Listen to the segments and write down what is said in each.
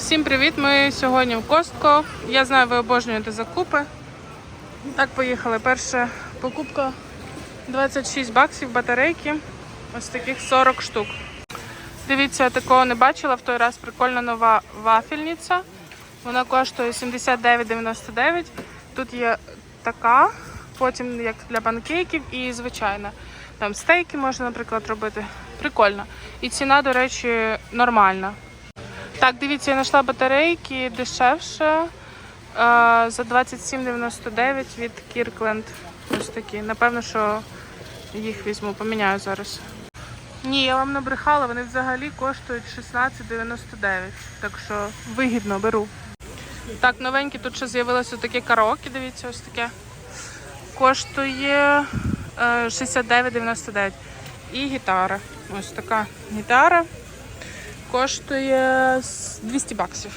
Всім привіт! Ми сьогодні в Костко. Я знаю, ви обожнюєте закупи. Так, поїхали. Перша покупка 26 баксів батарейки. Ось таких 40 штук. Дивіться, я такого не бачила в той раз. Прикольна нова вафельниця. Вона коштує 79,99. Тут є така, потім як для панкейків і звичайна. Там стейки можна, наприклад, робити. Прикольно. І ціна, до речі, нормальна. Так, дивіться, я знайшла батарейки дешевше е, за 27,99 від Kirkland. Ось такі. Напевно, що їх візьму, поміняю зараз. Ні, я вам набрехала, вони взагалі коштують 16,99. Так що вигідно беру. Так, новенькі тут ще з'явилося таке караоке, дивіться, ось таке. Коштує е, 69,99. І гітара. Ось така гітара коштує 200 баксів.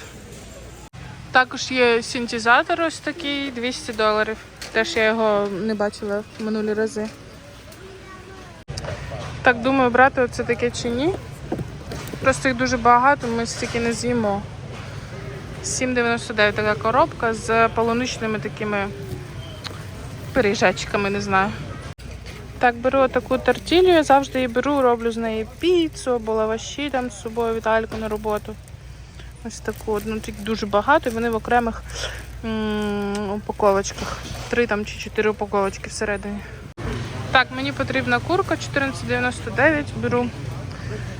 Також є синтезатор ось такий 200 доларів. Теж я його не бачила в минулі рази. Так, думаю, брати оце таке чи ні. Просто їх дуже багато, ми стільки не з'їмо. 7,99 така коробка з полуничними такими пиріжечками, не знаю. Так, беру таку тортілю, я завжди її беру, роблю з неї піцу або лаваші там з собою Вітальку на роботу. Ось таку, ну тут дуже багато, і вони в окремих м, упаковочках. Три там чи чотири упаковочки всередині. Так, мені потрібна курка 14,99 беру.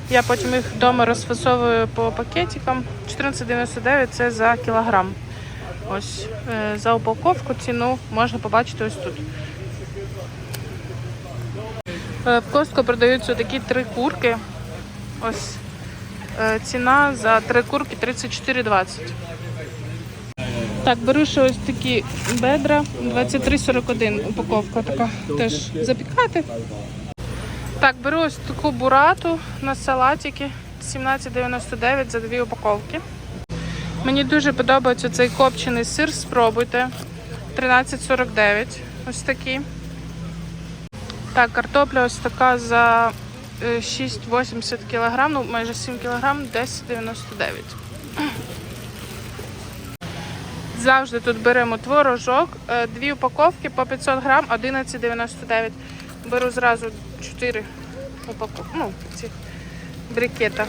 Я потім їх вдома розфасовую по пакетикам. 14,99 це за кілограм. Ось е, за упаковку ціну можна побачити ось тут. Е, В Костко продаються такі три курки. Ось е, ціна за три курки 34,20. Так, беру ще ось такі бедра 23,41 упаковка така. Теж запікати. Так, беру ось таку бурату на салатики 17,99 за дві упаковки. Мені дуже подобається цей копчений сир, спробуйте. 13,49. Ось такий. Так, картопля ось така за е, 6,80 кг, ну майже 7 кг, 10,99. Завжди тут беремо творожок, е, дві упаковки по 500 грам, 11,99. Беру зразу 4 упаковки, ну, цих брикета.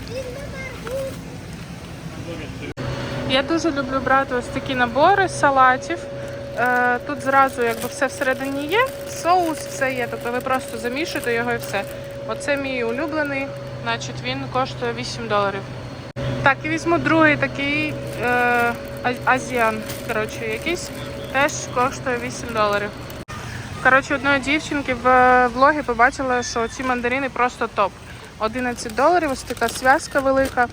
Я дуже люблю брати ось такі набори салатів. Е, Тут зразу якби все всередині є, соус, все є. Тобто ви просто замішуєте його і все. Оце мій улюблений, значить він коштує 8 доларів. Так, і візьму другий такий е, азіан, коротше, якийсь, теж коштує 8 доларів. Коротше, одної дівчинки в влогі побачила, що ці мандарини просто топ. 11 доларів, ось така зв'язка велика.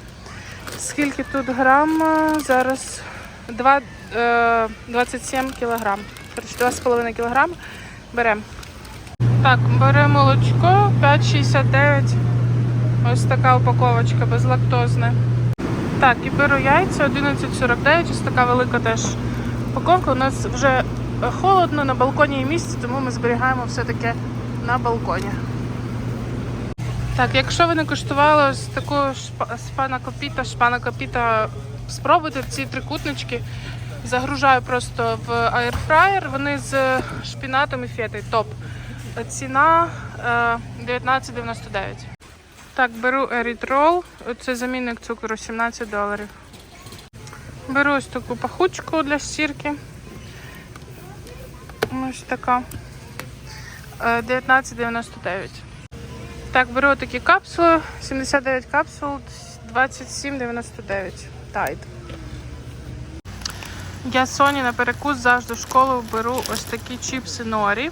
Скільки тут грам? е, Зараз 2, е, 27 кілограм. Коротше, 2,5 кілограм. Беремо. Так, беремо молочко 5,69. Ось така упаковочка безлактозне. Так, і беру яйця 11,49. Ось така велика теж упаковка. У нас вже е, холодно, на балконі є місце, тому ми зберігаємо все-таки на балконі. Так, якщо ви не куштували ось таку шпа- спана копіта, шпана копіта, спробуйте ці трикутнички. Загружаю просто в аерфраєр. Вони з шпінатом і фетою. Топ. Ціна е, 19,99. Так, беру ерітрол. Це замінник цукру 17 доларів. Беру ось таку пахучку для стірки. Ось така. Е, 19,99. Так, беру такі капсули, 79 капсул, 27,99. Тайд. Я Соні на перекус завжди в школу беру ось такі чіпси норі.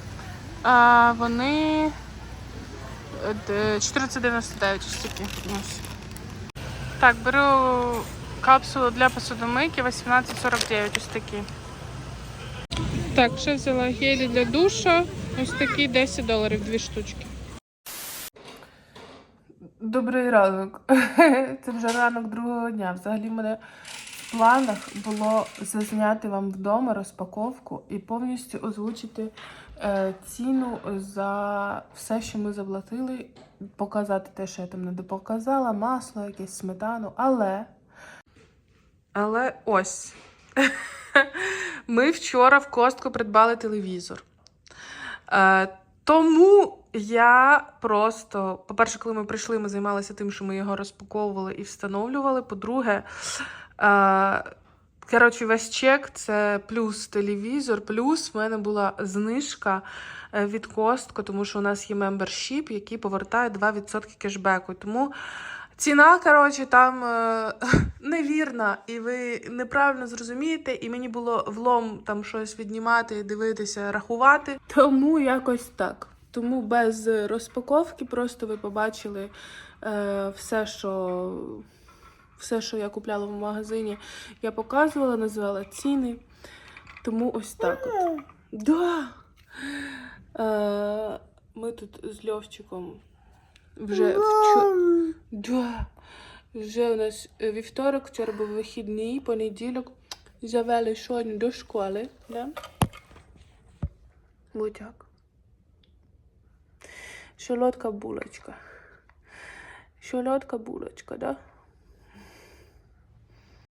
А, вони е, 14,99 ось такі. Так, беру капсулу для посудомийки 18,49 ось такі. Так, ще взяла гелі для душа. Ось такі 10 доларів, дві штучки. Добрий ранок. Це вже ранок другого дня. Взагалі мене планах було зазняти вам вдома розпаковку і повністю озвучити е, ціну за все, що ми заплатили, показати те, що я там не допоказала, масло, якесь сметану. Але Але ось. Ми вчора в костку придбали телевізор. Е, тому я просто, по-перше, коли ми прийшли, ми займалися тим, що ми його розпаковували і встановлювали. По-друге, коротше, весь чек це плюс телевізор, плюс в мене була знижка е, від костку, тому що у нас є мембершіп, який повертає 2% кешбеку. Тому ціна, коротше, там е, невірна, і ви неправильно зрозумієте, і мені було влом там щось віднімати, дивитися, рахувати. Тому якось так. Тому без розпаковки просто ви побачили е, все, що. Все, що я купляла в магазині, я показувала, називала ціни. Тому ось так от. Да. Е, ми тут з Льовчиком вже вчора. Да. Вже у нас вівторок, вчора був вихідний, понеділок. Завели сьогодні до школи. Да? Будяк. Солодка булочка. Солодка булочка, да?